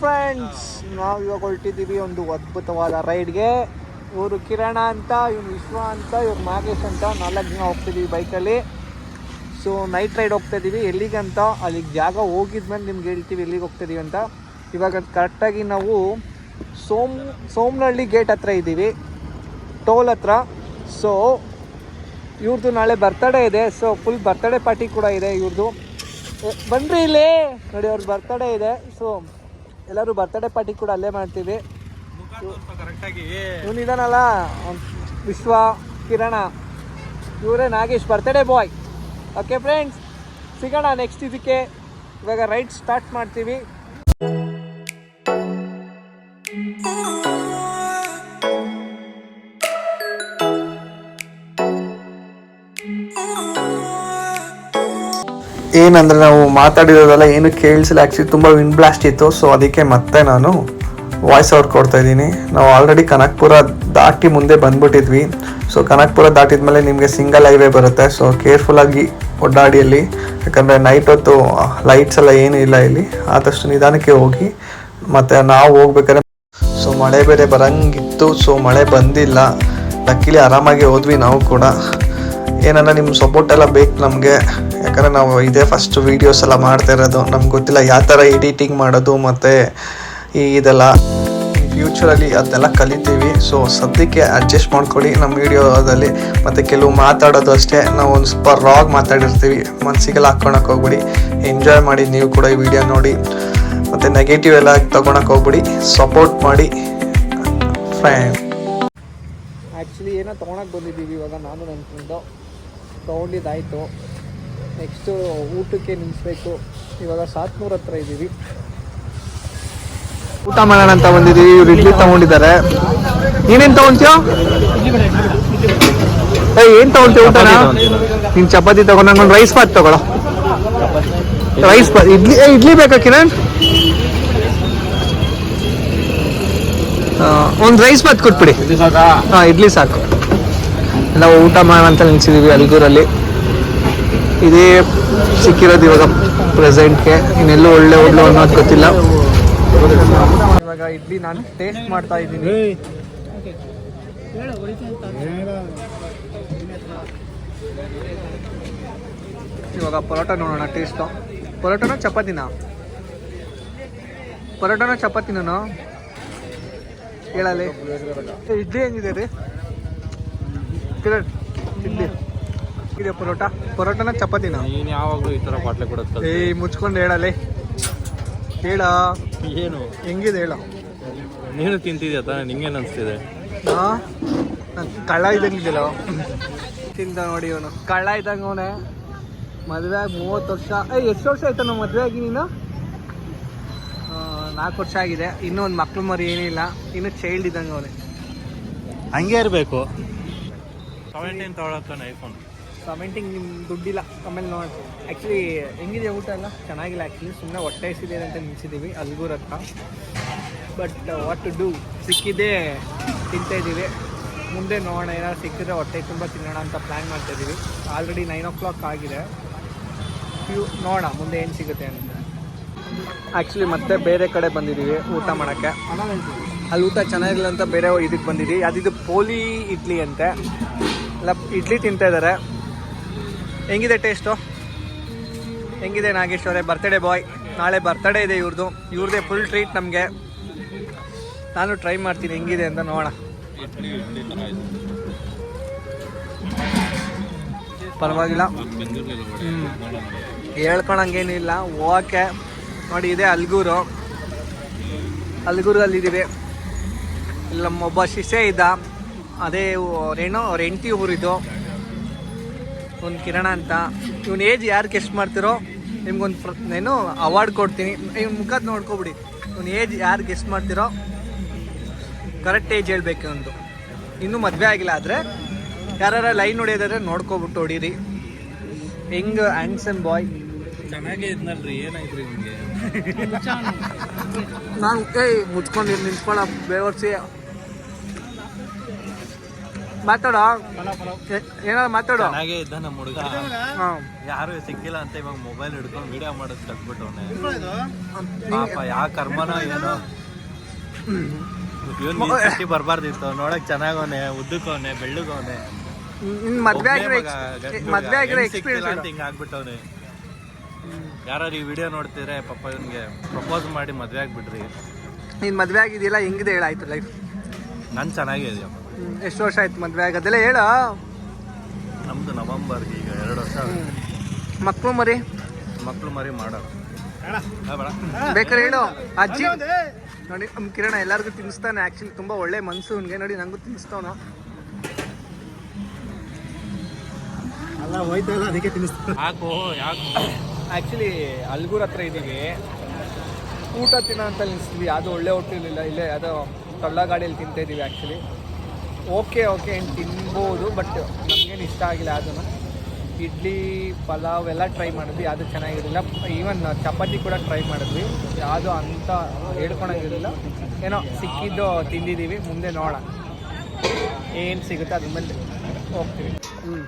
Friends ನಾವು ಇವಾಗ ಹೊರಟಿದ್ದೀವಿ ಒಂದು ಅದ್ಭುತವಾದ ರೈಡ್ಗೆ. ಇವರು ಕಿರಣ ಅಂತ ಇವ್ನು ವಿಶ್ವ ಅಂತ, ಇವ್ರು ನಾಗೇಶ್ ಅಂತ, ನಾಲ್ಕು ಜನ ಹೋಗ್ತಿದ್ದೀವಿ ಬೈಕಲ್ಲಿ ಸೊ ನೈಟ್ ರೈಡ್ ಹೋಗ್ತಾ ಇದ್ದೀವಿ ಎಲ್ಲಿಗಂತ? ಅಲ್ಲಿಗೆ ಜಾಗ ಹೋಗಿದ್ಮೇಲೆ ನಿಮ್ಗೆ ಹೇಳ್ತೀವಿ ಎಲ್ಲಿಗೆ ಹೋಗ್ತಿದ್ದೀವಿ ಅಂತ. ಇವಾಗ ಕರೆಕ್ಟಾಗಿ ನಾವು ಸೋಮ್, ಸೋಮನಹಳ್ಳಿ ಗೇಟ್ ಹತ್ರ ಇದ್ದೀವಿ. ಟೋಲ್ ಹತ್ರ. ಸೊ ಇವ್ರದ್ದು ನಾಳೆ ಬರ್ತಡೇ ಇದೆ. ಸೊ ಫುಲ್ ಬರ್ತಡೇ ಪಾರ್ಟಿ ಕೂಡ ಇದೆ ಇವ್ರದ್ದು ಬನ್ನಿರಿ ಇಲ್ಲಿ. ನೋಡಿ ಅವ್ರ ಬರ್ತಡೇ ಇದೆ. ಸೊ ಎಲ್ಲರೂ ಬರ್ತಡೇ ಪಾರ್ಟಿ ಕೂಡ ಅಲ್ಲೇ ಮಾಡ್ತೀವಿ. ಇವನು ಇದಾನಲ್ಲ ವಿಶ್ವ ಕಿರಣ. ಇವರೇ Nagesh birthday boy okay friends ಸಿಗೋಣ ನೆಕ್ಸ್ಟ್ ಇದಕ್ಕೆ. ಇವಾಗ ರೈಡ್ ಸ್ಟಾರ್ಟ್ ಮಾಡ್ತೀವಿ. ಏನಂದ್ರೆ ನಾವು ಮಾತಾಡಿರೋದೆಲ್ಲ ಏನು ಕೇಳಿಸಿಲ್ಲ. ಆ್ಯಕ್ಚುಲಿ ತುಂಬ ವಿಂಡ್ ಬ್ಲಾಸ್ಟ್ ಇತ್ತು. ಸೊ ಅದಕ್ಕೆ ಮತ್ತೆ ನಾನು ವಾಯ್ಸ್ ಔಟ್ ಕೊಡ್ತಾ ಇದ್ದೀನಿ. ನಾವು ಆಲ್ರೆಡಿ ಕನಕ್ಪುರ ದಾಟಿ ಮುಂದೆ ಬಂದ್ಬಿಟ್ಟಿದ್ವಿ. ಸೊ ಕನಕ್ಪುರ ದಾಟಿದ ಮೇಲೆ ನಿಮಗೆ ಸಿಂಗಲ್ ಹೈವೇ ಬರುತ್ತೆ. ಸೊ ಕೇರ್ಫುಲ್ಲಾಗಿ ಒಡ್ಡಾಡಿಯಲ್ಲಿ ಯಾಕಂದರೆ ನೈಟ್ ಹೊತ್ತು ಲೈಟ್ಸ್ ಎಲ್ಲ ಏನೂ ಇಲ್ಲ ಇಲ್ಲಿ. ಆದಷ್ಟು ನಿಧಾನಕ್ಕೆ ಹೋಗಿ. ಮತ್ತು ನಾವು ಹೋಗ್ಬೇಕಾದ್ರೆ ಸೊ ಮಳೆ ಬೇರೆ ಬರಂಗಿತ್ತು. ಸೊ ಮಳೆ ಬಂದಿಲ್ಲ. ಲಕ್ಕಿಲಿ ಆರಾಮಾಗಿ ಹೋದ್ವಿ ನಾವು ಕೂಡ. ಏನನ್ನ ನಿಮ್ಮ ಸಪೋರ್ಟ್ ಎಲ್ಲ ಬೇಕು ನಮಗೆ. ಯಾಕಂದರೆ ನಾವು ಇದೇ ಫಸ್ಟ್ ವೀಡಿಯೋಸ್ ಎಲ್ಲ ಮಾಡ್ತಾ ಇರೋದು. ನಮ್ಗೆ ಗೊತ್ತಿಲ್ಲ ಯಾವ ಥರ ಎಡಿಟಿಂಗ್ ಮಾಡೋದು ಮತ್ತು ಈ ಇದೆಲ್ಲ. ಫ್ಯೂಚರಲ್ಲಿ ಅದೆಲ್ಲ ಕಲಿತೀವಿ. ಸೊ ಸದ್ಯಕ್ಕೆ ಅಡ್ಜಸ್ಟ್ ಮಾಡ್ಕೊಳ್ಳಿ ನಮ್ಮ ವೀಡಿಯೋದಲ್ಲಿ ಮತ್ತು ಕೆಲವು ಮಾತಾಡೋದು ಅಷ್ಟೇ. ನಾವು ಒಂದು ಸ್ವಲ್ಪ ರಾಗ್ ಮಾತಾಡಿರ್ತೀವಿ. ಮನಸ್ಸಿಗೆಲ್ಲ ಹಾಕ್ಕೊಳಕ್ಕೆ ಹೋಗ್ಬಿಡಿ. ಎಂಜಾಯ್ ಮಾಡಿ ನೀವು ಕೂಡ ಈ ವಿಡಿಯೋ ನೋಡಿ. ಮತ್ತು ನೆಗೆಟಿವ್ ಎಲ್ಲ ತೊಗೊಳಕ್ಕೆ ಹೋಗ್ಬಿಡಿ. ಸಪೋರ್ಟ್ ಮಾಡಿ. ಫ್ರೆಂಡ್ ಆ್ಯಕ್ಚುಲಿ ಏನೋ ತೊಗೊಳಕ್ಕೆ ಬಂದಿದ್ದೀವಿ ಇವಾಗ ನಾನು ನನ್ನ ಫ್ರೆಂಡು ತೊಗೊಂಡಿದ್ದಾಯಿತು. ನೆಕ್ಸ್ಟು ಊಟಕ್ಕೆ ನಿಲ್ಲಿಸ್ಬೇಕು. ಇವಾಗ ಸಾತ್ನೂರ ಹತ್ರ ಇದ್ದೀವಿ. ಊಟ ಮಾಡೋಣ ಅಂತ ಬಂದಿದ್ದೀವಿ. ಇವ್ರು ಇಡ್ಲಿ ತಗೊಂಡಿದ್ದಾರೆ. ನೀನೇನು ತಗೊಂತೀಯೋ? ಏಯ್ ಏನು ತಗೊಂತೀಯ ಊಟ ನೀನು ಚಪಾತಿ ತಗೊಂಡು ನಂಗೊಂದು ರೈಸ್ ಬಾತ್ ತಗೊಳ್ಳೋ ರೈಸ್ ಬಾತ್ ಇಡ್ಲಿ ಇಡ್ಲಿ ಬೇಕಾ ಕಿರಣ್? ಒಂದು ರೈಸ್ ಬಾತ್ ಕೊಟ್ಬಿಡಿ. ಹಾಂ ಇಡ್ಲಿ ಸಾಕು. ನಾವು ಊಟ ಮಾಡೋಣ ಅಂತ ನಿಲ್ಸಿದ್ದೀವಿ ಅಲ್ಗೂರಲ್ಲಿ. ಇದೇ ಸಿಕ್ಕಿರೋದು ಇವಾಗ ಪ್ರೆಸೆಂಟ್ಗೆ. ಇನ್ನೆಲ್ಲೂ ಒಳ್ಳೆ ಒಳ್ಳೆ ಅನ್ನೋದು ಗೊತ್ತಿಲ್ಲ. ಇವಾಗ ಇಡ್ಲಿ ನಾನು ಟೇಸ್ಟ್ ಮಾಡ್ತಾ ಇದ್ದೀನಿ. ಇವಾಗ ಪರೋಟ ನೋಡೋಣ ಟೇಸ್ಟು ಪರೋಟನ ಚಪಾತಿನ? ಪರೋಟನ ಚಪಾತಿನೂ ಹೇಳಲಿ. ಇಡ್ಲಿ ಹೆಂಗಿದೆ ರೀ? ಕಿರಣ್ ಇದೆ ಪರೋಟ. ಪರೋಟನ ಚಪಾತಿನ? ನೀನು ಯಾವಾಗಲೂ ಈ ಥರ ಬಾಟ್ಲೆ ಕೊಡೋದು ಏಯ್ ಮುಚ್ಕೊಂಡು ಹೇಳಲಿ ಹೇಳ. ಏನು? ಹೆಂಗಿದೆ ಹೇಳ. ನೀನು ತಿಂತಿದ್ಯಾ ತಾನೆ? ನಿಂಗೇನು ಅನಿಸ್ತಿದೆ? ಹಾಂ ನಾನ್ ಕಳ್ಳ ಇದ್ದಂಗಿದ್ದಿಲ್ಲ ತಿಂತ ನೋಡಿ ಇವನು. ಕಳ್ಳ ಇದ್ದಂಗ ಅವನೇ. ಮದುವೆ ಆಗಿ ಮೂವತ್ತು ವರ್ಷ. ಏಯ್ ಎಷ್ಟು ವರ್ಷ ಆಯ್ತು ನಾವು ಮದುವೆ ಆಗಿ ನೀನು ನಾಲ್ಕು ವರ್ಷ ಆಗಿದೆ. ಇನ್ನೂ ಒಂದು ಮಕ್ಳು ಮರಿ ಏನಿಲ್ಲ. ಇನ್ನು ಚೈಲ್ಡ್ ಇದ್ದಂಗೆ ಅವನೇ. ಹಂಗೆ ಇರಬೇಕು. ಸೆವೆಂಟೀನ್ ತೊಗೊಳತ್ತಾನೆ ಐಫೋನ್ ಕಮೆಂಟಿಂಗ್ ನಿಮ್ಮ ದುಡ್ಡಿಲ್ಲ. ಆಮೇಲೆ ನೋಡಿ. ಆ್ಯಕ್ಚುಲಿ ಹೆಂಗಿದೆ ಊಟ ಎಲ್ಲ? ಚೆನ್ನಾಗಿಲ್ಲ ಆ್ಯಕ್ಚುಲಿ ಸುಮ್ಮನೆ ಹೊಟ್ಟೆ ಹಸಿದೆ ಅಂತ ನಿಲ್ಸಿದ್ದೀವಿ ಅಲ್ಗೂರ್ ಹತ್ರ ಬಟ್ ವಾಟ್ ಟು ಡೂ ಸಿಕ್ಕಿದ್ದೇ ತಿಂತಾಯಿದ್ದೀವಿ ಮುಂದೆ ನೋಡೋಣ ಏನಾದ್ರು ಸಿಕ್ಕಿದ್ರೆ ಹೊಟ್ಟೆ ತುಂಬ ತಿನ್ನೋಣ ಅಂತ ಪ್ಲ್ಯಾನ್ ಮಾಡ್ತಾ ಇದ್ದೀವಿ. ಆಲ್ರೆಡಿ ನೈನ್ ಓ ಕ್ಲಾಕ್ ಆಗಿದೆ. ಫ್ಯೂ ನೋಡೋಣ ಮುಂದೆ ಏನು ಸಿಗುತ್ತೆ ಅಂತ. ಆ್ಯಕ್ಚುಲಿ ಮತ್ತೆ ಬೇರೆ ಕಡೆ ಬಂದಿದ್ದೀವಿ ಊಟ ಮಾಡೋಕ್ಕೆ. ಅಲ್ಲಿ ಊಟ ಚೆನ್ನಾಗಿಲ್ಲ ಅಂತ ಬೇರೆ ಇದಕ್ಕೆ ಬಂದಿದ್ದೀವಿ ಅದಿದು ಪೋಲಿ ಇಡ್ಲಿ ಅಂತೆ. ಎಲ್ಲ ಇಡ್ಲಿ ತಿಂತಾ ಇದ್ದಾರೆ ಹೆಂಗಿದೆ ಟೇಸ್ಟು ಹೆಂಗಿದೆ ನಾಗೇಶ್ವರೇ ಬರ್ತ್ಡೇ ಬಾಯ್ ನಾಳೆ ಬರ್ತಡೇ ಇದೆ ಇವ್ರದ್ದು ಇವ್ರದ್ದೇ ಫುಲ್ ಟ್ರೀಟ್ ನಮಗೆ. ನಾನು ಟ್ರೈ ಮಾಡ್ತೀನಿ ಹೆಂಗಿದೆ ಅಂತ ನೋಡೋಣ. ಪರವಾಗಿಲ್ಲ. ಹೇಳ್ಕೊಳಂಗೇನಿಲ್ಲ. ಓಕೆ. ನೋಡಿ, ಇದೆ ಅಲ್ಗೂರು. ಅಲ್ಗೂರಲ್ಲಿದ್ದೀವಿ. ಇಲ್ಲಿ ನಮ್ಮ ಒಬ್ಬ ಶಿಷ್ಯ ಇದ್ದ. ಅದೇ ಅವ್ರೇನೋ ಅವ್ರ ಹೆಂಡತಿ ಊರಿದ್ದು ಒಂದು ಕಿರಣ ಅಂತ. ಇವನ್ ಏಜ್ ಯಾರು ಗೆಸ್ಟ್ ಮಾಡ್ತಿರೋ ನಿಮ್ಗೊಂದು ಏನು ಅವಾರ್ಡ್ ಕೊಡ್ತೀನಿ. ಇವ್ನ ಮುಖದ ನೋಡ್ಕೊಬಿಡಿ. ಇವ್ನ ಏಜ್ ಯಾರು ಗೆಸ್ಟ್ ಮಾಡ್ತಿರೋ ಕರೆಕ್ಟ್ ಏಜ್ ಹೇಳ್ಬೇಕು ಒಂದು ಇನ್ನೂ ಮದುವೆ ಆಗಿಲ್ಲ ಆದರೆ ಯಾರು ಲೈನ್ ಹೊಡಿಯೋದಾದ್ರೆ ನೋಡ್ಕೊಬಿಟ್ಟು ಹೊಡೀರಿ. ಹೆಂಗ್ ಹ್ಯಾಂಡ್ಸಮ್ ಬಾಯ್ ಚೆನ್ನಾಗೇ ಇದ್ನಲ್ರಿ ನಿಮಗೆ? ನಾನು ಕೈ ಮುಚ್ಕೊಂಡು ನಿಂತ್ಕೊಳ್ಳ ಬೇವರ್ಸಿ. ಮಾತಾಡೋ? ಏನಾದ್ರು ಮಾತಾಡೋ? ಹಾಗೆ ಇದ್ದ ನಮ್ಮ ಹುಡುಗ. ಯಾರು ಸಿಕ್ಕಿಲ್ಲ ಅಂತ ಇವಾಗ ಮೊಬೈಲ್ ಹಿಡ್ಕೊಂಡು ವಿಡಿಯೋ ಮಾಡೋದು ಕಲ್ತ್ಬಿಟ್ಟವನೆ ಪಾಪ ಯಾವ ಕರ್ಮನೋ ಏನೋ ಇವನ್ ಬರ್ಬಾರ್ದಿತ್ತು. ನೋಡಕ್ ಚೆನ್ನಾಗವನೆ ಉದ್ದಕ್ಕವನೆ ಬೆಳ್ಳಗವನೆ ಮದ್ವೆ ಆಗಿರೋ ಮದ್ವೆ ಆಗಿರೋ ಎಕ್ಸ್ಪೀರಿಯನ್ಸ್ ಅಂತ ಹಿಂಗ ಆಗ್ಬಿಟ್ಟವ್ನೆ. ಯಾರು ಈ ವಿಡಿಯೋ ನೋಡ್ತಿದ್ರೆ ಪಾಪ ಇವನ್ಗೆ ಪ್ರಪೋಸ್ ಮಾಡಿ ಮದ್ವೆ ಆಗ್ಬಿಟ್ರಿ. ನೀನ್ ಮದ್ವೆ ಆಗಿದೆಯಲ್ಲ ಹೆಂಗಿದೆ ಹೇಳಾಯ್ತು ಲೈಫ್ ನನ್ ಚೆನ್ನಾಗಿದೆ ಎಷ್ಟು ವರ್ಷ ಆಯ್ತು ಮದ್ವೆ ಆಗೋದೆಲ್ಲ ಹೇಳ? ನಮ್ದು ನವಂಬರ್ಗೆ ಈಗ ಎರಡು ವರ್ಷ ಮಕ್ಕಳು ಮರಿ? ಮಕ್ಕಳು ಮರಿ ಮಾಡೋಣ. ಬೇಕಾದ್ರೆ ಹೇಳು. ಅಜ್ಜಿ? ನೋಡಿ ನಮ್ಮ ಕಿರಣ ಎಲ್ಲರಿಗೂ ತಿನ್ನಿಸ್ತಾನೆ ಆಕ್ಚುಲಿ ತುಂಬ ಒಳ್ಳೆ ಮನ್ಸು ಅವನಿಗೆ ನೋಡಿ ನಂಗೂ ತಿನ್ನಿಸ್ತಾವನು ಯಾಕೋ ಯಾಕೋ. ಆಕ್ಚುಲಿ ಅಲ್ಗೂರ್ ಹತ್ರ ಇದ್ದೀವಿ ಊಟ ತಿನ್ನೋ ಅಂತ ನಿಲ್ಲಿಸ್ತೀವಿ ಯಾವುದು ಒಳ್ಳೆ ಹೋಟೆಲಿಲ್ಲ ಇಲ್ಲೇ ಯಾವುದೋ ತಳ್ಳ ಗಾಡಿಯಲ್ಲಿ ತಿಂತಾ ಇದ್ದೀವಿ ಆ್ಯಕ್ಚುಲಿ ಓಕೆ ಓಕೆ ಏನು ತಿನ್ಬೋದು ಬಟ್ ನಮಗೇನು ಇಷ್ಟ ಆಗಿಲ್ಲ ಅದನ್ನು. ಇಡ್ಲಿ ಪಲಾವ್ ಎಲ್ಲ ಟ್ರೈ ಮಾಡಿದ್ವಿ ಅದು ಚೆನ್ನಾಗಿರಲಿಲ್ಲ. ಈವನ್ ಚಪಾತಿ ಕೂಡ ಟ್ರೈ ಮಾಡಿದ್ವಿ. ಯಾವುದು ಅಂತ ಹೇಳ್ಕೊಳಂಗಿರಲಿಲ್ಲ ಏನೋ ಸಿಕ್ಕಿದ್ದು ತಿಂದಿದ್ದೀವಿ ಮುಂದೆ ನೋಡೋಣ ಏನು ಸಿಗುತ್ತೆ ಅದ್ರ ಮೇಲೆ ಹೋಗ್ತೀವಿ. ಹ್ಞೂ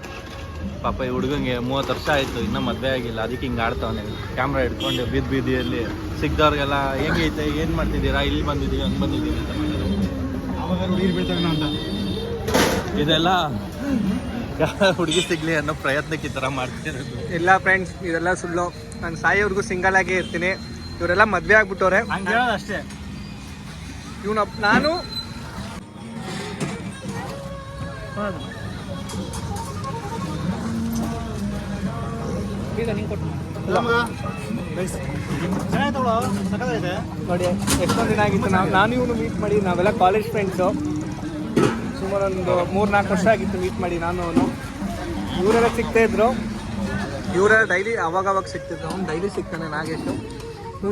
ಪಾಪ ಈ ಹುಡುಗಂಗೆ ಮೂವತ್ತು ವರ್ಷ ಆಯಿತು ಇನ್ನೂ ಮದುವೆ ಆಗಿಲ್ಲ ಅದಕ್ಕೆ ಹಿಂಗೆ ಆಡ್ತಾವನೆ. ಕ್ಯಾಮ್ರಾ ಹಿಡ್ಕೊಂಡು ಬೀದ್ ಬೀದಿಯಲ್ಲಿ ಸಿಕ್ದವ್ರಿಗೆಲ್ಲ ಹೆಂಗೈತೆ ಏನು ಮಾಡ್ತಿದ್ದೀರಾ? ಇಲ್ಲಿ ಬಂದಿದ್ದೀವಿ ಹಂಗೆ ಬಂದಿದ್ದೀವಿ. ಅಂತ. ಇದೆಲ್ಲ? ಹುಡುಗಿ ಸಿಗ್ಲಿ ಅನ್ನೋ ಪ್ರಯತ್ನಕ್ಕೆ ಈ ಥರ ಮಾಡ್ತಿರೋದು. ಎಲ್ಲ ಫ್ರೆಂಡ್ಸ್ ಇದೆಲ್ಲ ಸುಳ್ಳು. ನಾನು ಸಾಯೋವರೆಗೂ ಸಿಂಗಲ್ ಆಗೇ ಇರ್ತೀನಿ. ಇವರೆಲ್ಲ ಮದುವೆ ಆಗ್ಬಿಟ್ಟವ್ರೆ. ಹಂಗೆ ಹೇಳೋದು ಅಷ್ಟೇ. ಇವನ ನಾನು ನೋಡಿ ಎಷ್ಟೊಂದು ದಿನ ಆಗಿತ್ತು. ನಾವು ನಾನು ಇವನು ಮೀಟ್ ಮಾಡಿ ನಾವೆಲ್ಲ ಕಾಲೇಜ್ ಫ್ರೆಂಡ್ಸು ಸುಮಾರು ಒಂದು ಮೂರು ನಾಲ್ಕು ವರ್ಷ ಆಗಿತ್ತು ಮೀಟ್ ಮಾಡಿ ನಾನು ಅವನು. ಇವರೆಲ್ಲ ಸಿಗ್ತಾ ಇದ್ರು. ಇವರೆಲ್ಲ ಡೈಲಿ ಅವಾಗ ಅವಾಗ ಸಿಗ್ತಿದ್ರು. ಅವ್ನು ಡೈಲಿ ಸಿಗ್ತಾನೆ ನಾಗೇಶು.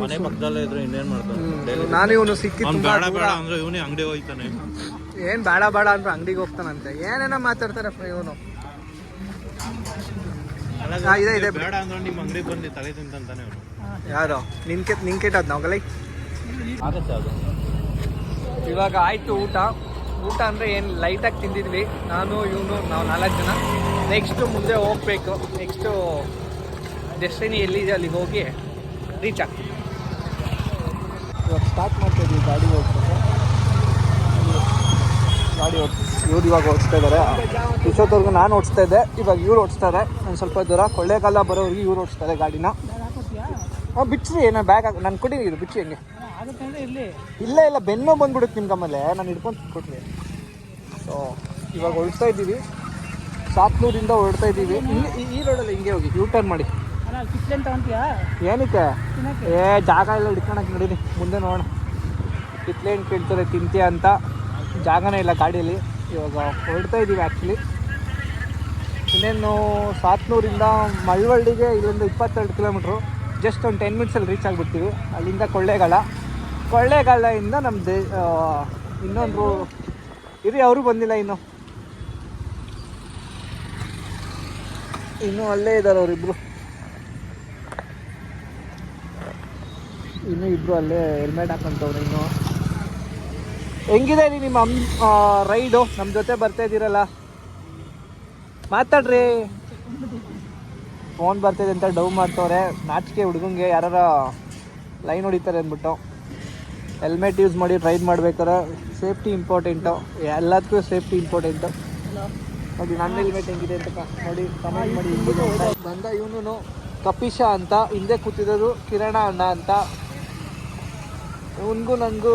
ಮನೆ ಪಕ್ಕದಲ್ಲೇ ಇದ್ರು ಇನ್ನೇನು ಮಾಡ್ತಾನೆ. ನಾನು ಇವನು ಸಿಕ್ಕಿ ತುಂಬಾ ಬೇಡ ಬೇಡ ಅಂದ್ರೆ ಇವನೇ ಅಂಗಡಿ ಹೋಗ್ತಾನೆ. ಏನ್ ಬೇಡ ಬೇಡ ಅಂದ್ರೆ ಅಂಗಡಿಗೆ ಹೋಗ್ತಾನಂತೆ. ಏನೇನ ಮಾತಾಡ್ತಾರೆ ಇವನು. ಇದೆ, ಇದೆ. ಬೇಡ ಅಂದ್ರೆ ನಿಮ್ಮ ಅಂಗಡಿ ಬಂದು ತಲೆ ತಿಂತಾನೆ ಯಾರು? ನಿನ್ ನಿನ್ಕೆಟ್ ಅದ್ ನಾವು ಗಲೈ ಇವಾಗ ಆಯ್ತು ಊಟ. ಊಟ ಅಂದರೆ ಏನು ಲೈಟಾಗಿ ತಿಂದಿದ್ವಿ. ನಾನು ಇವನು ನಾವು ನಾಲ್ಕು ಜನ. ನೆಕ್ಸ್ಟು ಮುಂದೆ ಹೋಗ್ಬೇಕು. ನೆಕ್ಸ್ಟು ಡೆಸ್ಟಿನಿ ಎಲ್ಲಿದೆ ಅಲ್ಲಿಗೆ ಹೋಗಿ ರೀಚ್ ಆಗ್ತೀವಿ. ಇವಾಗ ಸ್ಟಾರ್ಟ್ ಮಾಡ್ತಾ ಇದ್ವಿ ಗಾಡಿ ಹೋಗ್ಬೇಕು ಗಾಡಿ ಓಡಿಸ್ ಇವ್ರು ಇವಾಗ ಓಡಿಸ್ತಾ ಇದ್ದಾರೆ ಇಷ್ಟೊತ್ತವರೆಗೂ ನಾನು ಓಡಿಸ್ತಾ ಇದ್ದೆ. ಇವಾಗ ಇವ್ರು ಓಡಿಸ್ತಾರೆ ಒಂದು ಸ್ವಲ್ಪ ದೂರ. ಕೊಳ್ಳೇಗಾಲ ಬರೋರಿಗೆ ಇವ್ರು ಓಡಿಸ್ತಾರೆ ಗಾಡಿನ. ಬಿಚ್ಚಿ ಬಿಚ್ಚ್ರಿ ಏನೋ ಬ್ಯಾಗ್ ಹಾಕಿ ನಾನು ಕೊಟ್ಟಿದ್ದೀನಿ ಇದು ಬಿಚ್ಚಿ ಹಂಗೆ. ಇಲ್ಲ. ಇಲ್ಲ ಬೆನ್ನು ಬಂದ್ಬಿಡುತ್ತೆ ನಿಮ್ಗೆ ಆಮೇಲೆ. ನಾನು ಹಿಡ್ಕೊಂಡು ಕೊಟ್ಲಿ ಸೊ ಇವಾಗ ಹೊರಡ್ತಾ ಇದ್ದೀವಿ. ಸಾತ್ನೂರಿಂದ ಹೊರಡ್ತಾ ಇದ್ದೀವಿ. ಇಲ್ಲಿ ಈ- ರೋಡಲ್ಲಿ ಹಿಂಗೆ ಹೋಗಿ ಯೂ ಟರ್ನ್ ಮಾಡಿ ಏನಕ್ಕೆ? ಏ ಜಾಗ ಎಲ್ಲ ಹಿಡ್ಕೊಳಕ್ಕೆ ನಡೀರಿ. ಮುಂದೆ ನೋಡೋಣ. ಕಿತ್ಲೇನು ಕೇಳ್ತಾರೆ ತಿಂತೀಯ ಅಂತ. ಜಾಗನೇ ಇಲ್ಲ ಗಾಡಿಯಲ್ಲಿ. ಇವಾಗ ಹೊರಡ್ತಾ ಇದ್ದೀವಿ ಆ್ಯಕ್ಚುಲಿ ಇನ್ನೇನು ಸಾತ್ನೂರಿಂದ ಮಳವಳ್ಳಿಗೆ ಇಲ್ಲಿಂದ ಇಪ್ಪತ್ತೆರಡು ಕಿಲೋಮೀಟ್ರು ಜಸ್ಟ್ ಒಂದು ಟೆನ್ ಮಿನಿಟ್ಸಲ್ಲಿ ರೀಚ್ ಆಗಿಬಿಡ್ತೀವಿ. ಅಲ್ಲಿಂದ ಕೊಳ್ಳೇಗಾಲ. ಕೊಳ್ಳೇಗಾಲದಿಂದ ನಮ್ಮ ದೇ ಇನ್ನೊಂದು ಇರಿ ಅವರು ಬಂದಿಲ್ಲ ಇನ್ನು. ಇನ್ನೂ ಅಲ್ಲೇ ಇದ್ದಾರೆ ಅವರಿಬ್ರು. ಇನ್ನೂ ಇಬ್ರು ಅಲ್ಲೇ ಹೆಲ್ಮೆಟ್ ಹಾಕೊಂತವ್ರು ಇನ್ನು. ಹೆಂಗಿದೆ ರೀ ನಿಮ್ಮ ಅಮ್ ರೈಡು? ನಮ್ಮ ಜೊತೆ ಬರ್ತಾ ಇದ್ದೀರಲ್ಲ. ಮಾತಾಡ್ರಿ. ಫೋನ್ ಬರ್ತಿದೆ ಅಂತ ಡೌ ಮಾಡ್ತವ್ರೆ. ನಾಚಿಕೆ ಹುಡುಗಂಗೆ ಯಾರು ಲೈನ್ ಹೊಡಿತಾರೆ ಅಂದ್ಬಿಟ್ಟು. ಹೆಲ್ಮೆಟ್ ಯೂಸ್ ಮಾಡಿ ರೈಡ್ ಮಾಡ್ಬೇಕಾದ್ರೆ ಸೇಫ್ಟಿ ಇಂಪಾರ್ಟೆಂಟು ಎಲ್ಲದಕ್ಕೂ ಸೇಫ್ಟಿ ಇಂಪಾರ್ಟೆಂಟು ನೋಡಿ ನನ್ನ ಹೆಲ್ಮೆಟ್ ಹೆಂಗಿದೆ ಅಂತ ನೋಡಿ ಕಮೆಂಟ್ ಮಾಡಿ. ಬಂದ ಇವನು ಕಪಿಶ ಅಂತ ಹಿಂದೆ ಕೂತಿರೋದು ಕಿರಣ ಅಣ್ಣ ಅಂತ. ಇವನಿಗೂ ನನಗೂ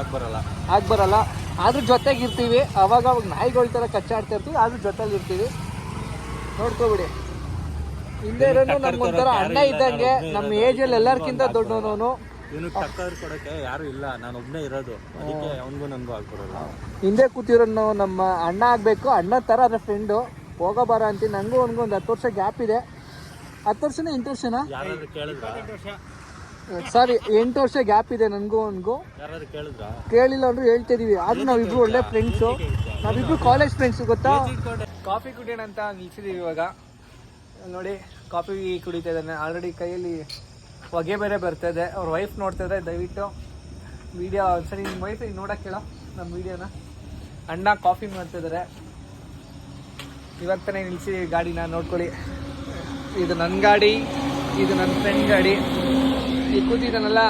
ಆಗ್ಬರಲ್ಲ ಆಗ್ಬರಲ್ಲ ಆಗ ಬರಲ್ಲ. ಆದ್ರೂ ಜೊತೆಗಿರ್ತೀವಿ ಅವಾಗ ಅವಾಗ ನಾಯಿಗಳ ಥರ ಕಚ್ಚಾಡ್ತಾ ಇರ್ತೀವಿ. ಆದ್ರೂ ಜೊತೆಲಿ ಇರ್ತೀವಿ. ನೋಡ್ಕೊಬಿಡಿ. ಹಿಂದೆ ಇರೋನು ನಮ್ಗೊಂಥರ ಅಣ್ಣ ಇದ್ದಂಗೆ ನಮ್ಮ ಏಜಲ್ಲಿ ಎಲ್ಲರಿಗಿಂತ ದೊಡ್ಡವನವನು. ಇವನು ಟಕ್ಕರ್ ಕೊಡಕ್ಕೆ ಯಾರು ಇಲ್ಲ. ನಾನು ಒಬ್ಬನೇ ಇರೋದು. ಅದಕ್ಕೆ ಅವನಿಗೂ ನನಗೂ ಆಗ್ ಬರಲ್ಲ ಹಿಂದೆ ಕೂತಿರೋನು ನಮ್ಮ ಅಣ್ಣ ಆಗಬೇಕು. ಅಣ್ಣ ಥರ ಅದ್ರ ಫ್ರೆಂಡು ಹೋಗೋ ಬರ ಅಂತ. ನನಗೂ ಅವನಿಗೂ ಒಂದು ಹತ್ತು ವರ್ಷ ಗ್ಯಾಪ್ ಇದೆ. ಹತ್ತು ವರ್ಷನ ಎಂಟು ವರ್ಷನಾ? ಯಾರಾದ್ರೂ ಕೇಳಿದ್ರ? ಸಾರಿ ಎಂಟು ವರ್ಷ ಗ್ಯಾಪ್ ಇದೆ ನನಗೂ ಅವನಿಗೂ. ಯಾರಾದ್ರೂ ಕೇಳಿದ್ರ? ಕೇಳಿಲ್ಲ ಅಂದ್ರೂ ಹೇಳ್ತಿದೀವಿ. ಆದ್ರೆ ಆದ್ರೂ ನಾವಿಬ್ರು ಒಳ್ಳೆ ಫ್ರೆಂಡ್ಸು ನಾವಿಬ್ರು ಕಾಲೇಜ್ ಫ್ರೆಂಡ್ಸ್ ಗೊತ್ತಾ? ಕಾಫಿ ಕುಡಿಯೋಣ ಅಂತ ನಿಲ್ಸಿದೀವಿ ಇವಾಗ. ನೋಡಿ ಕಾಫಿ ಕುಡಿತಾ ಇದ್ದಾನೆ. ಆಲ್ರೆಡಿ ಕೈಯಲ್ಲಿ ಹೊಗೆ ಬೇರೆ ಬರ್ತಾ ಇದೆ ಅವ್ರ ವೈಫ್ ನೋಡ್ತಾ ಇದ್ದಾರೆ ದಯವಿಟ್ಟು ವಿಡಿಯೋ ಒಂದ್ಸರಿ ನಿಮ್ಮ ವೈಫ್ ನೋಡಕ್ಕೆ ಹೇಳೋ ನಮ್ಮ ವಿಡಿಯೋನ ಅಣ್ಣ ಕಾಫಿ ಮಾಡ್ತಾ ಇದ್ದಾರೆ ಇವಾಗ ನಿಲ್ಸಿದ್ದೀವಿ ಗಾಡಿನ, ನೋಡ್ಕೊಳ್ಳಿ. ಇದು ನನ್ನ ಗಾಡಿ, ಇದು ನನ್ನ ಫ್ರೆಂಡ್ ಗಾಡಿ. ಈ ಕೂತಿದ್ದಾನಲ್ಲ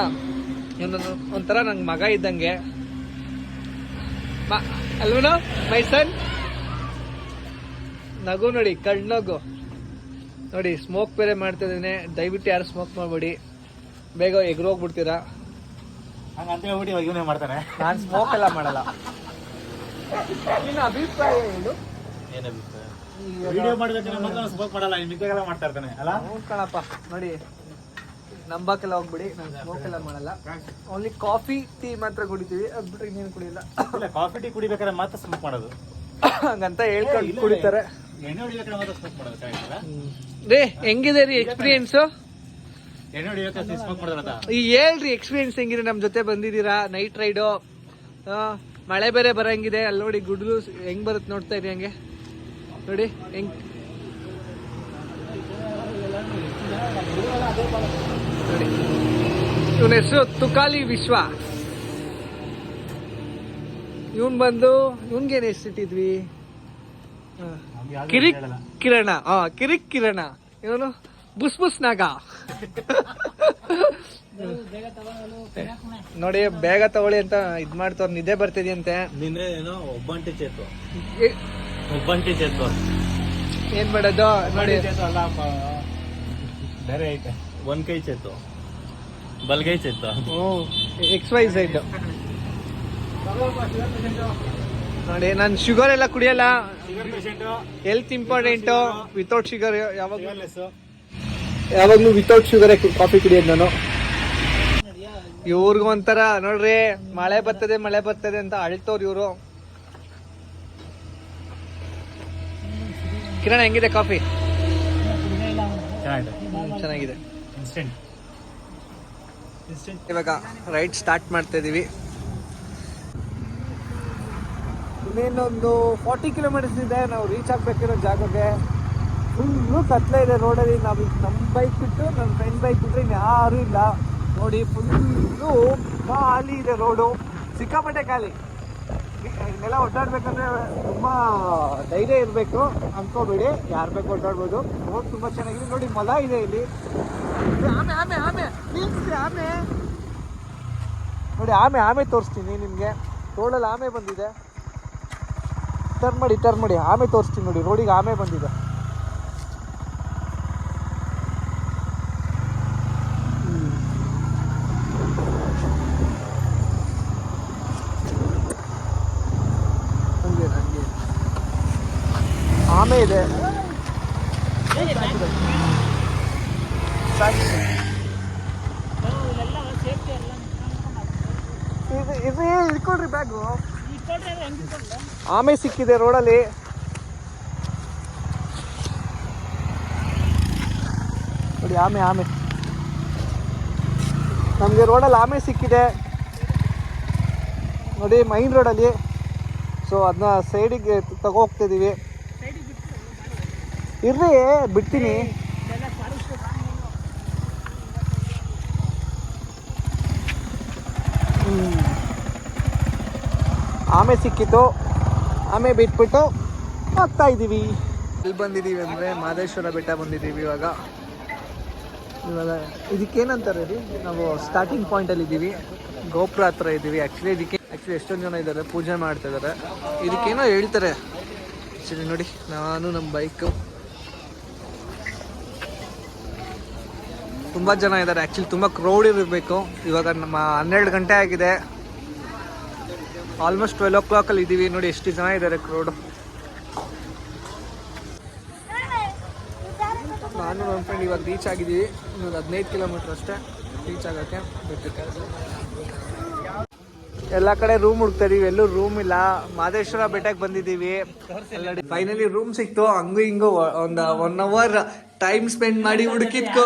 ಇವನು ಒಂಥರ ನಂಗೆ ಮಗ ಇದ್ದಂಗೆ. ಅಲ್ವನು, ಮೈ ಸನ್ ನಗು ನೋಡಿ ಕಣ್ಣಗು ನೋಡಿ ಸ್ಮೋಕ್ ಬೇರೆ ಮಾಡ್ತಾ ಇದ್ದೀನಿ. ದಯವಿಟ್ಟು ಯಾರು ಸ್ಮೋಕ್ ಮಾಡಬೇಡಿ. ಬೇಗ ಎಗ್ರೋಗ್ಬಿಡ್ತೀರಾ? ಹಂಗಂತ ಹೇಳ್ಬಿಟ್ಟು ಇವಾಗ ಇವನೇ ಮಾಡ್ತಾನೆ. ನಾನು ಸ್ಮೋಕ್ ಎಲ್ಲ ಮಾಡಲ್ಲ. ನಿನ್ನ ಅಭಿಪ್ರಾಯ ಏನು? ಏನು ಅಭಿಪ್ರಾಯ? ವಿಡಿಯೋ ಮಾಡ್ಬೇಕಾದ್ರೆ ಮಾತ್ರ ಸ್ಮೋಕ್ ಮಾಡಲ್ಲ ನಿದ್ದೆಗೆಲ್ಲ ಮಾಡ್ತಾ ಇರ್ತಾನೆ ಅಲ್ಲ? ಕಣಪ್ಪ. ನೋಡಿ ನಂಬಕ್ಕೆಲ್ಲ ಹೋಗ್ಬಿಡಿ. ನಾನು ಸ್ಮೋಕ್ ಎಲ್ಲ ಮಾಡಲ್ಲ. ಓನ್ಲಿ ಕಾಫಿ ಟೀ ಮಾತ್ರ ಕುಡಿತೀವಿ. ಅದು ಬಿಟ್ರೆ ಇನ್ನೇನು ಕುಡಿಯಲ್ಲ. ಇಲ್ಲ ಕಾಫಿ ಟೀ ಕುಡಿಬೇಕಾದ್ರೆ ಮಾತ್ರ ಸ್ಮೋಕ್ ಮಾಡೋದು. ಹಂಗಂತ ಹೇಳ್ಕೊಂಡು ಕುಡಿತಾರೆ. ಎಣ್ಣೆ ಹೊಡಿಬೇಕಾದ್ರೆ ಮಾತ್ರ ಸ್ಮೋಕ್ ಮಾಡೋದು ರೇ ಹೆಂಗಿದೆ ರೀ ಎಕ್ಸ್ಪೀರಿಯನ್ಸು ಈ ಹೇಳ್ರಿ ಎಕ್ಸ್ಪೀರಿಯನ್ಸ್ ಹೆಂಗಿದೆ ನಮ್ಮ ಜೊತೆ ಬಂದಿದ್ದೀರಾ? ನೈಟ್ ರೈಡು ಮಳೆ ಬೇರೆ ಬರಂಗಿದೆ. ಅಲ್ಲಿ ನೋಡಿ ಗುಡ್ಲು ಹೆಂಗ್ ಬರುತ್ತೆ ನೋಡ್ತಾ ಇರಿ ಹಂಗೆ? ನೋಡಿ ಹೆಂಗ್? ನೋಡಿ. ಇವನ ಹೆಸರು ತುಕಾಲಿ ವಿಶ್ವ. ಇವನ್ ಬಂದು ಇವನ್ಗೇನು ಎಷ್ಟಿಟ್ಟಿದ್ವಿ ಹಾ. ಕಿರಿಕ್ ಕಿರಣ ಹಾ ಕಿರಿಕ್ ಕಿರಣ. ಇವನು ಬುಸ್ ಬುಸ್ ನಾಗ. ನೋಡಿ ಬೇಗ ತಗೊಳ್ಳಿ ಅಂತ ಇದ್ ಮಾಡ್ತವ್ರ ನಿದ್ದೆ ಬರ್ತಿದ್ಯಂತೆ. ನಿನ್ನೆ ಏನೋ ಒಬ್ಬಂಟಿ ಚೇತು ಒಬ್ಬಂಟಿ ಚೇತು ಏನ್ ಮಾಡೋದು? ನೋಡಿ. ಅಲ್ಲ ಬೇರೆ ಐತೆ. ಒಂದ್ ಕೈ ಚೇತು ಬಲ್ಗೈ ಚೇತು ಎಕ್ಸ್ ವೈ ಝೆಡ್ ನೋಡಿ ನಾನು ಶುಗರ್ ಎಲ್ಲ ಕುಡಿಯಲ್ಲ. ಹೆಲ್ತ್ ಇಂಪಾರ್ಟೆಂಟ್ ವಿತೌಟ್ ಶುಗರ್ ಯಾವಾಗ ಯಾವಾಗ್ಲೂ ವಿತೌಟ್ ಶುಗರ್ ಕಾಫಿ ಕುಡಿಯೋದು ನಾನು? ಇವ್ರಿಗೂ ಒಂಥರ ನೋಡ್ರಿ ಮಳೆ ಬರ್ತದೆ ಮಳೆ ಬರ್ತದೆ ಅಂತ ಅಳ್ತವ್ರು ಇವರು. ಕಿರಣ್ ಹೆಂಗಿದೆ ಕಾಫಿ ಚೆನ್ನಾಗಿದೆ. ಇವಾಗ ರೈಡ್ ಸ್ಟಾರ್ಟ್ ಮಾಡ್ತಾ ಇದೀವಿ. ಇನ್ನೇನೊಂದು ಫಾರ್ಟಿ ಕಿಲೋಮೀಟರ್ಸ್ ಇದೆ. ನಾವು ರೀಚ್ ಆಗಬೇಕಿರೋ ಜಾಗಕ್ಕೆ. ಫುಲ್ಲು ಕತ್ತಲೆ ಇದೆ ರೋಡಲ್ಲಿ ನಾವು ನಮ್ಮ ಬೈಕ್ ಬಿಟ್ಟು ನನ್ನ ಫ್ರೆಂಡ್ ಬೈಕ್ ಬಿಟ್ಟರೆ ಯಾರೂ ಇಲ್ಲ. ನೋಡಿ ಫುಲ್ಲು ಖಾಲಿ ಇದೆ ರೋಡು ಸಿಕ್ಕಾಪಟ್ಟೆ ಖಾಲಿ. ಇದನ್ನೆಲ್ಲ ಒಡ್ಡಾಡ್ಬೇಕಂದ್ರೆ ತುಂಬ ಧೈರ್ಯ ಇರಬೇಕು. ಅನ್ಕೋಬೇಡಿ ಯಾರು ಬೇಕು ಒಡ್ಡಾಡ್ಬೋದು ರೋಡ್ ತುಂಬ ಚೆನ್ನಾಗಿದೆ. ನೋಡಿ, ಮೊಲ ಇದೆ ಇಲ್ಲಿ. ಆಮೆ ಆಮೆ ಆಮೆ. ನಿಲ್ಸಿ ಆಮೆ. ನೋಡಿ, ಆಮೆ ಆಮೆ ತೋರಿಸ್ತೀನಿ ನಿಮಗೆ. ರೋಡಲ್ಲಿ ಆಮೆ ಬಂದಿದೆ. ಟರ್ನ್ ಮಾಡಿ ಟರ್ನ್ ಮಾಡಿ. ಆಮೆ ತೋರಿಸ್ತೀನಿ ನೋಡಿ ರೋಡಿಗೆ ಆಮೆ ಬಂದಿದೆ. ಆಮೆ ಇದೆ. ಇದು ಇದು ಇಟ್ಕೊಳ್ರಿ ಬ್ಯಾಗು ಆಮೆ ಸಿಕ್ಕಿದೆ ರೋಡಲ್ಲಿ. ನೋಡಿ, ಆಮೆ ಆಮೆ. ನಮಗೆ ರೋಡಲ್ಲಿ ಆಮೆ ಸಿಕ್ಕಿದೆ. ನೋಡಿ ಮೈನ್ ರೋಡಲ್ಲಿ ಸೊ ಅದನ್ನ ಸೈಡಿಗೆ ತಗೋ ಹೋಗ್ತಿದ್ದೀವಿ ಇರ್ರಿ ಬಿಡ್ತೀನಿ ಹ್ಮ್. ಆಮೆ ಸಿಕ್ಕಿತ್ತು ಆಮೆ ಬಿಟ್ಬಿಟ್ಟು ಹೋಗ್ತಾ ಇದ್ದೀವಿ. ಇಲ್ಲಿ ಬಂದಿದ್ದೀವಿ ಅಂದರೆ ಮಹದೇಶ್ವರ ಬೆಟ್ಟ ಬಂದಿದ್ದೀವಿ ಇವಾಗ. ಇವಾಗ ಇದಕ್ಕೇನಂತಾರೆ ರೀ? ನಾವು ಸ್ಟಾರ್ಟಿಂಗ್ ಪಾಯಿಂಟಲ್ಲಿ ಇದ್ದೀವಿ. ಗೋಪುರ ಹತ್ರ ಇದ್ದೀವಿ. ಆ್ಯಕ್ಚುಲಿ ಇದಕ್ಕೆ ಆ್ಯಕ್ಚುಲಿ ಎಷ್ಟೊಂದು ಜನ ಇದ್ದಾರೆ, ಪೂಜೆ ಮಾಡ್ತಾ ಇದ್ದಾರೆ. ಇದಕ್ಕೇನೋ ಹೇಳ್ತಾರೆ. ಆ್ಯಕ್ಚುಲಿ ನೋಡಿ, ನಾನು ನಮ್ಮ ಬೈಕು ತುಂಬ ಜನ ಇದ್ದಾರೆ. ಆ್ಯಕ್ಚುಲಿ ತುಂಬ ಕ್ರೌಡ್ ಇರಬೇಕು. ಇವಾಗ ನಮ್ಮ ಹನ್ನೆರಡು ಗಂಟೆ ಆಗಿದೆ. ಆಲ್ಮೋಸ್ಟ್ ಟ್ವೆಲ್ ಓ ಕ್ಲಾಕಲ್ಲಿ ಇದ್ದೀವಿ ನೋಡಿ ಎಷ್ಟು ಜನ ಇದ್ದಾರೆ ಕ್ರೌಡ್ ನಾನು ನನ್ನ ಫ್ರೆಂಡ್ ಇವಾಗ ರೀಚ್ ಆಗಿದ್ದೀವಿ. ಇನ್ನೊಂದು ಹದಿನೈದು ಕಿಲೋಮೀಟ್ರ್ ಅಷ್ಟೇ ರೀಚ್ ಆಗೋಕ್ಕೆ ಬೆಟ್ಟಕ್ಕೆ ಎಲ್ಲ ಕಡೆ ರೂಮ್ ಹುಡ್ತಾ ಇದೀವಿ. ಎಲ್ಲೂ ರೂಮ್ ಇಲ್ಲ. ಮಾದೇಶ್ವರ ಬೆಟ್ಟಕ್ಕೆ ಬಂದಿದ್ದೀವಿ. ಫೈನಲಿ ರೂಮ್ ಸಿಕ್ತು. ಹಂಗೂ ಹಿಂಗು ಒಂದು ಒನ್ ಅವರ್ ಟೈಮ್ ಸ್ಪೆಂಡ್ ಮಾಡಿ ಹುಡುಕಿದ್ಕು.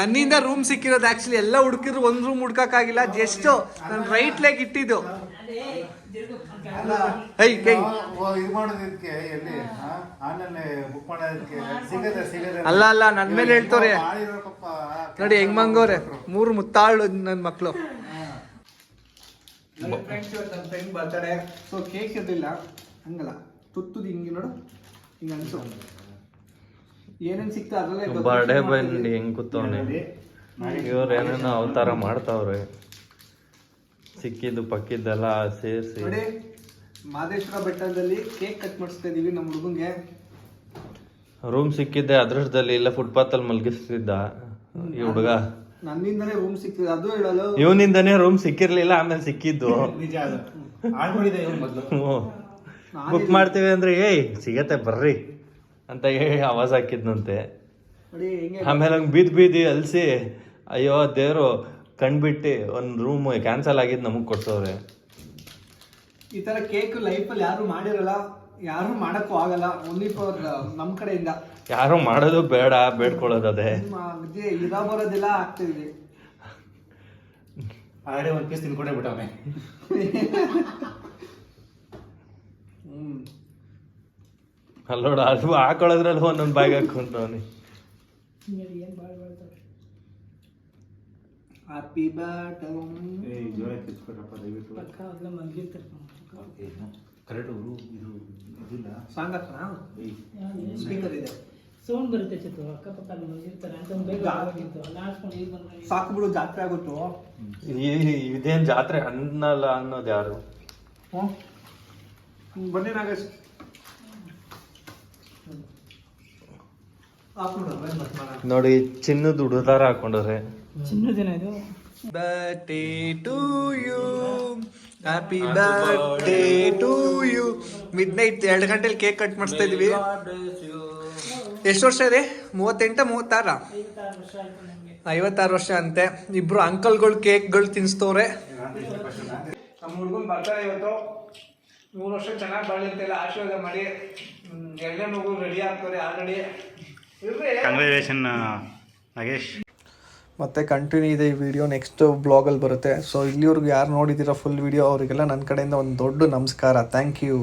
ನನ್ನಿಂದ ರೂಮ್ ಸಿಕ್ಕಿರೋದು ಆಕ್ಚುಲಿ ಎಲ್ಲ ಹುಡುಕಿದ್ರು. ಒಂದು ರೂಮ್ ಹುಡ್ಕಕ್ಕಾಗಿಲ್ಲ. ಜಸ್ಟ್ ನಾನು ರೈಟ್ ಲೆಗ್ ಇಟ್ಟಿದ್ದು. ಅಲ್ಲ ಅಲ್ಲ ನನ್ ಮೇಲೆ ಹೇಳ್ತವ್ರೆ. ನೋಡಿ ಹೆಂಗ್ ಮಂಗೋರೆ ಮೂರು ಮುತ್ತಾಳು ನನ್ನ ಮಕ್ಳು. ಫ್ರೆಂಡ್ಸ್ ಇವತ್ತು ಫ್ರೆಂಡ್ ಬರ್ತಾರೆ. ಸೊ ಕೇಕ್ ಇರ್ಲಿಲ್ಲ. ಹಂಗಲ್ಲ. ತುತ್ತುದು ಹಿಂಗೆ ನೋಡು. ಹಿಂಗ ಅನ್ಸು. ಏನೇನ್ ಸಿಕ್ತ ಅದ್ರಲ್ಲೇ ಬರ್ಡೇ ಬಂದು ಹೆಂಗ್ ಕೂತವ್ನೆ? ಇವ್ರ ಏನೇನೋ ಅವತಾರ ಮಾಡ್ತಾವ್ರೆ. ಸಿಕ್ಕಿದ್ದು ಪಕ್ಕಿದ್ದೆಲ್ಲ ಸೇರಿಸಿ. ನೋಡಿ ಮಾದೇಶ್ವರ ಬೆಟ್ಟದಲ್ಲಿ ಕೇಕ್ ಕಟ್ ಮಾಡಿಸ್ತಾ ಇದೀವಿ ನಮ್ಮ ಹುಡುಗಂಗೆ. ರೂಮ್ ಸಿಕ್ಕಿದ್ದೆ ಅದೃಷ್ಟದಲ್ಲಿ ಇಲ್ಲ ಫುಟ್ಪಾತ್ ಅಲ್ಲಿ ಮಲಗಿಸ್ತಿದ್ದ ಈ ಹುಡುಗ. ನನ್ನಿಂದನೇ ರೂಮ್ ಸಿಕ್ಕಿದೆ ಅದು ಹೇಳಲು? ಇವನಿಂದನೇ ರೂಮ್ ಸಿಕ್ಕಿರ್ಲಿಲ್ಲ ಆಮೇಲೆ ಸಿಕ್ಕಿದ್ದು. ನಿಜ ಅದು. ಹಾಳು ಮಾಡಿದ ಇವ್ನು ಮೊದಲು. ಬುಕ್ ಮಾಡ್ತೀವಿ ಅಂದ್ರೆ ಏಯ್ ಸಿಗತ್ತೆ ಬರ್ರಿ ಅಂತ ಹೇಳಿ ಆವಾಜ್ ಹಾಕಿದ್ನಂತೆ. ನೋಡಿ ಹೆಂಗೆ ಆಮೇಲೆ ಹಂಗ್ ಬೀದ್ ಬೀದಿ ಅಲ್ಸಿ ಅಯ್ಯೋ ದೇವ್ರು ಕಣ್ಬಿಟ್ಟು ಒಂದು ರೂಮ್ ಕ್ಯಾನ್ಸಲ್ ಆಗಿದ್ದು ನಮಗೆ ಕೊಡ್ಸೋರೆ ಈ ತರ ಕೇಕ್ ಲೈಫಲ್ಲಿ ಯಾರು ಮಾಡಿರಲ್ಲ ಯಾರು ಮಾಡಕ್ಕೂ ಆಗಲ್ಲ ಓನ್ಲಿ ಫಾರ್ ನಮ್ಮ ಕಡೆಯಿಂದ. ಯಾರು ಮಾಡೋದು ಬೇಡ ಬೇಡ್ಕೊಳ್ಳೋದು ಅದೇ ಇರ ಬರೋದೆಲ್ಲ ಆಗ್ತಿದೆ ಆಡೆ ಒಂದು ಪೀಸ್ ತಿನ್ಕೊಂಡೇ ಬಿಟ್ಟವನೆ. ಹ್ಮ್. ಅಲ್ಲೋಡ ಅದು ಹಾಕೊಳ್ಳೋದ್ರಲ್ಲಿ ಒಂದೊಂದು ಬಾಯಿಗೆ ಹಾಕೊಂತವನಿ ಹ್ಯಾಪಿ ಏ ಜೋಳ ಕಿತ್ಕೊಟ್ರಪ್ಪ ದಯವಿಟ್ಟು. ಕರೆಕ್ಟ್ ಇದು ಇದಿಲ್ಲ. ಸಾಂಗ್ ಹಾಕೋಣ ಏಯ್ ಸ್ಪೀಕರ್ ಇದೆ. ಸೌಂಡ್ ಬರುತ್ತೆ ಚಿತ್ರ ಅಕ್ಕಪಕ್ಕ ಅಲ್ಲಿ ಮಲಗಿರ್ತಾರೆ ಅಂತ ಒಂದು ಬೇಗ ಆಗಿತ್ತು ನಾಡ್ಸ್ಕೊಂಡು ಈಗ ಬಂದ್ರೆ ಸಾಕು ಬಿಡು ಜಾತ್ರೆ ಆಗುತ್ತೋ ಇದೇನ್ ಜಾತ್ರೆ ಅನ್ನಲ್ಲ ಅನ್ನೋದು ಯಾರು? ಹ್ಞೂ ಬನ್ನಿ ನಾಗೇಶ್. ನೋಡಿ ಚಿನ್ನದ ಉಡುದಾರ ಹಾಕೊಂಡವ್ರೆ. ಚಿನ್ನದಿನ ಇದು birthday to you happy birthday to you midnight ಎರಡು ಗಂಟೆಲಿ ಕೇಕ್ ಕಟ್ ಮಾಡಿಸ್ತಾ ಇದೀವಿ. ಎಷ್ಟು ವರ್ಷ ಇದೆ? ಮೂವತ್ತೆಂಟ ಮೂವತ್ತಾರ? ಐವತ್ತಾರು ವರ್ಷ ಅಂತೆ. ಇಬ್ರು ಅಂಕಲ್ಗಳು ಕೇಕ್ಗಳು ತಿನ್ಸ್ತವ್ರೆ ನಮ್ಮ ಹುಡುಗನ್ ಬರ್ತಾರೆ ಇವತ್ತು. ಮೂರು ವರ್ಷ ಚೆನ್ನಾಗಿ ಬಾಳಿರ್ತಿಲ್ಲ. ಅಂತೆಲ್ಲ ಆಶೀರ್ವಾದ ಮಾಡಿ. ಎರಡನೇ ಮಗು ರೆಡಿ ಆಗ್ತಾರೆ ಆಲ್ರೆಡಿ ಕಂಗ್ರ್ಯಾಚುಲೇಷನ್ ನಾಗೇಶ್. ಮತ್ತೆ ಕಂಟಿನ್ಯೂ ಇದೆ ಈ ವಿಡಿಯೋ ನೆಕ್ಸ್ಟ್ ಬ್ಲಾಗಲ್ಲಿ ಬರುತ್ತೆ. ಸೊ ಇಲ್ಲಿವರೆಗೂ ಯಾರು ನೋಡಿದ್ದೀರಾ ಫುಲ್ ವಿಡಿಯೋ ಅವರಿಗೆಲ್ಲ ನನ್ನ ಕಡೆಯಿಂದ ಒಂದು ದೊಡ್ಡ ನಮಸ್ಕಾರ. Thank you